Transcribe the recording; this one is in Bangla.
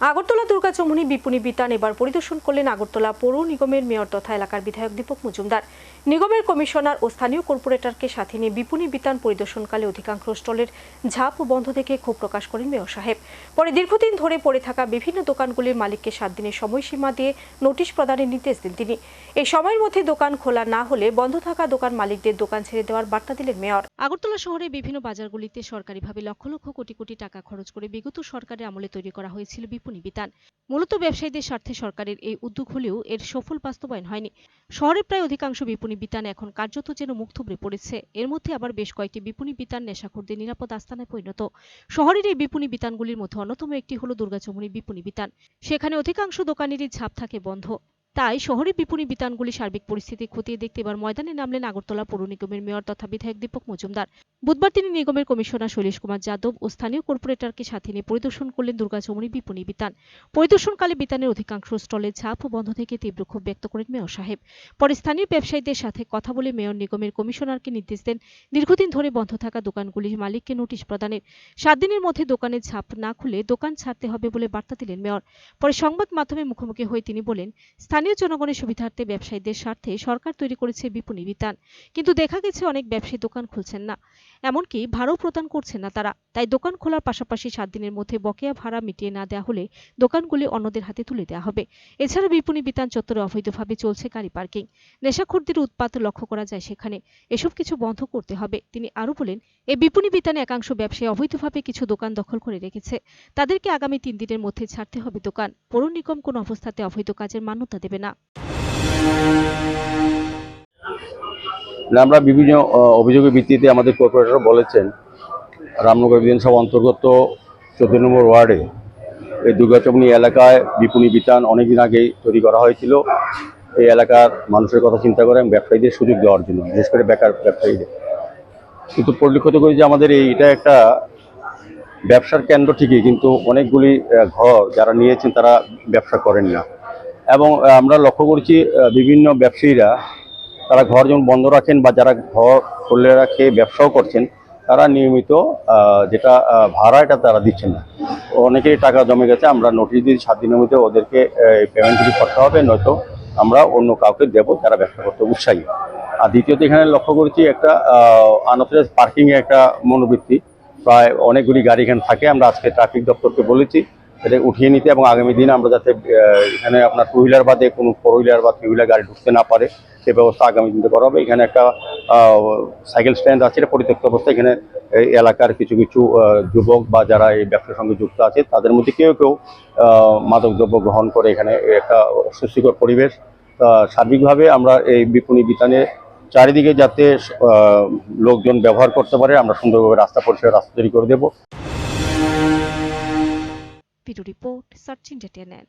আগরতলা দুর্গা চৌমুহনী বিপণী বিতান এবার পরিদর্শন করলেন আগরতলা পৌর নিগমের মেয়র তথা এলাকার বিধায়ক দীপক মজুমদার। নিগমের কমিশনার ও স্থানীয় কর্পোরেটরকে সাথে নিয়ে বিপণী বিতান পরিদর্শনকালে অধিকাংশ স্টলের ঝাঁপ বন্ধ দেখে ক্ষোভ প্রকাশ করেন মেয়র সাহেব। পরে দীর্ঘদিন ধরে পড়ে থাকা বিভিন্ন দোকানগুলির মালিককে সাত দিনের সময়সীমা দিয়ে নোটিশ প্রদানের নির্দেশ দেন তিনি। এই সময়ের মধ্যে দোকান খোলা না হলে বন্ধ থাকা দোকান মালিকদের দোকান ছেড়ে দেওয়ার বার্তা দিলেন মেয়র। আগরতলা শহরে বিভিন্ন বাজারগুলিতে সরকারিভাবে লক্ষ লক্ষ কোটি কোটি টাকা খরচ করে বিগত সরকারের আমলে তৈরি করা হয়েছিল বিপণী বিতান মূলত ব্যবসায়ীদের স্বার্থে সরকারের এই উদ্যোগ হলেও এর সফল বাস্তবায়ন হয়নি। শহরের প্রায় অধিকাংশ বিপণী বিতান এখন কার্যত যেন মুখ থুবড়ে পড়েছে। এর মধ্যে আবার বেশ কয়েকটি বিপণী বিতান নেশাখোরদের নিরাপদ আস্তানায় পরিণত। শহরের এই বিপণী বিতানগুলির মধ্যে অন্যতম একটি হল দুর্গাচমনি বিপণী বিতান। সেখানে অধিকাংশ দোকানেরই ঝাঁপ থাকে বন্ধ। তাই শহরের বিপণী বিতানগুলি সার্বিক পরিস্থিতি খতিয়ে দেখতে এবার ময়দানে নামলেন আগরতলা পৌর নিগমের মেয়র তথা বিধায়ক দীপক মজুমদার। বুধবার তিনি নিগমের কমিশনার শৈলেশ কুমার যাদব ও স্থানীয় কর্পোরেটরকে সাথে নিয়ে পরিদর্শন করলেন দুর্গাচমনি বিপণী বিতান। পরিদর্শনকালে বিতানের অধিকাংশ স্টলে ঝাঁপ ও বন্ধ থেকে তীব্র ক্ষোভ ব্যক্ত করেন মেয়র সাহেব। পরে স্থানীয় ব্যবসায়ীদের সাথে কথা বলে মেয়র নিগমের কমিশনারকে নির্দেশ দেন, দীর্ঘদিন ধরে বন্ধ থাকা দোকানগুলির মালিককে নোটিশ প্রদানের। সাত দিনের মধ্যে দোকানের ঝাঁপ না খুলে দোকান ছাড়তে হবে বলে বার্তা দিলেন মেয়র। পরে সংবাদ মাধ্যমে মুখোমুখি হয়ে তিনি বলেন, স্থানীয় জনগণের সুবিধার্থে ব্যবসায়ীদের স্বার্থে সরকার তৈরি করেছে বিপণী বিতান। কিন্তু দেখা গেছে অনেক ব্যবসায়ী দোকান খুলছেন না। এমনকি ভাড়াও প্রদান করছেন না তারা। তাই দোকান খোলার পাশাপাশি সাত দিনের মধ্যে বকেয়া ভাড়া মিটিয়ে না দেওয়া হলে দোকানগুলি অন্যদের হাতে তুলে দেওয়া হবে। এছাড়া বিপণী বিতান চত্বরে অবৈধভাবে চলছে গাড়ি পার্কিং। নেশাখোরদের উৎপাত লক্ষ্য করা যায় সেখানে। এসব কিছু বন্ধ করতে হবে। তিনি আরও বলেন এই বিপণী বিতানে একাংশ ব্যবসায়ী অবৈধভাবে কিছু দোকান দখল করে রেখেছে। তাদেরকে আগামী তিন দিনের মধ্যে ছাড়তে হবে দোকান। পৌর নিগম কোনো অবস্থাতে অবৈধ কাজের মান্যতা দেবে না। না, আমরা বিভিন্ন অভিযোগের ভিত্তিতে আমাদের কর্পোরেটর বলেছেন রামনগর বিধানসভা অন্তর্গত চোদ্দ নম্বর ওয়ার্ডে এই দুর্গাচমনি এলাকায় বিপণী বিতান অনেকদিন আগেই তৈরি করা হয়েছিল। এই এলাকার মানুষের কথা চিন্তা করে এবং ব্যবসায়ীদের সুযোগ দেওয়ার জন্য বিশেষ করে বেকার ব্যবসায়ীদের। কিন্তু পরিলক্ষিত করি যে আমাদের এই এটা একটা ব্যবসার কেন্দ্র ঠিকই কিন্তু অনেকগুলি ঘর যারা নিয়েছেন তারা ব্যবসা করেন না। এবং আমরা লক্ষ্য করছি বিভিন্ন ব্যবসায়ীরা, তারা ঘর যেমন বন্ধ রাখেন বা যারা ঘর খুলে রাখে ব্যবসাও করছেন, তারা নিয়মিত যেটা ভাড়া এটা তারা দিচ্ছেন না। অনেকেই টাকা জমে গেছে, আমরা নোটিশ দিয়েছি, সাত দিনের মধ্যে ওদেরকে পেমেন্টগুলি করতে হবে, নয়তো আমরা অন্য কাউকে দেবো যারা ব্যবসা করতে উৎসাহী। আর দ্বিতীয়ত এখানে লক্ষ্য করেছি একটা আনঅথরাইজ পার্কিংয়ে একটা মনোবৃত্তি। প্রায় অনেকগুলি গাড়ি এখানে থাকে, আমরা আজকে ট্রাফিক দপ্তরকে বলেছি। এটা উঠিয়ে নিতে এবং আগামী দিনে আমরা যাতে এখানে আপনার টু হুইলার বাদে কোনো ফোর হুইলার বা থ্রি হুইলার গাড়ি ঢুকতে না পারে, সে ব্যবস্থা আগামী দিনে করা হবে। এখানে একটা সাইকেল স্ট্যান্ড আছে, এটা পরিত্যক্ত অবস্থা এখানে এলাকার কিছু কিছু যুবক বা যারা এই ব্যবসার সঙ্গে যুক্ত আছে, তাদের মধ্যে কেউ কেউ মাদকদ্রব্য গ্রহণ করে এখানে একটা অস্বস্তিকর পরিবেশ। সার্বিকভাবে আমরা এই বিপণী বিতানে চারিদিকে যাতে লোকজন ব্যবহার করতে পারে, আমরা সুন্দরভাবে রাস্তা পরিষেবা রাস্তা তৈরি করে দেবো। Video Report searching Jatianan.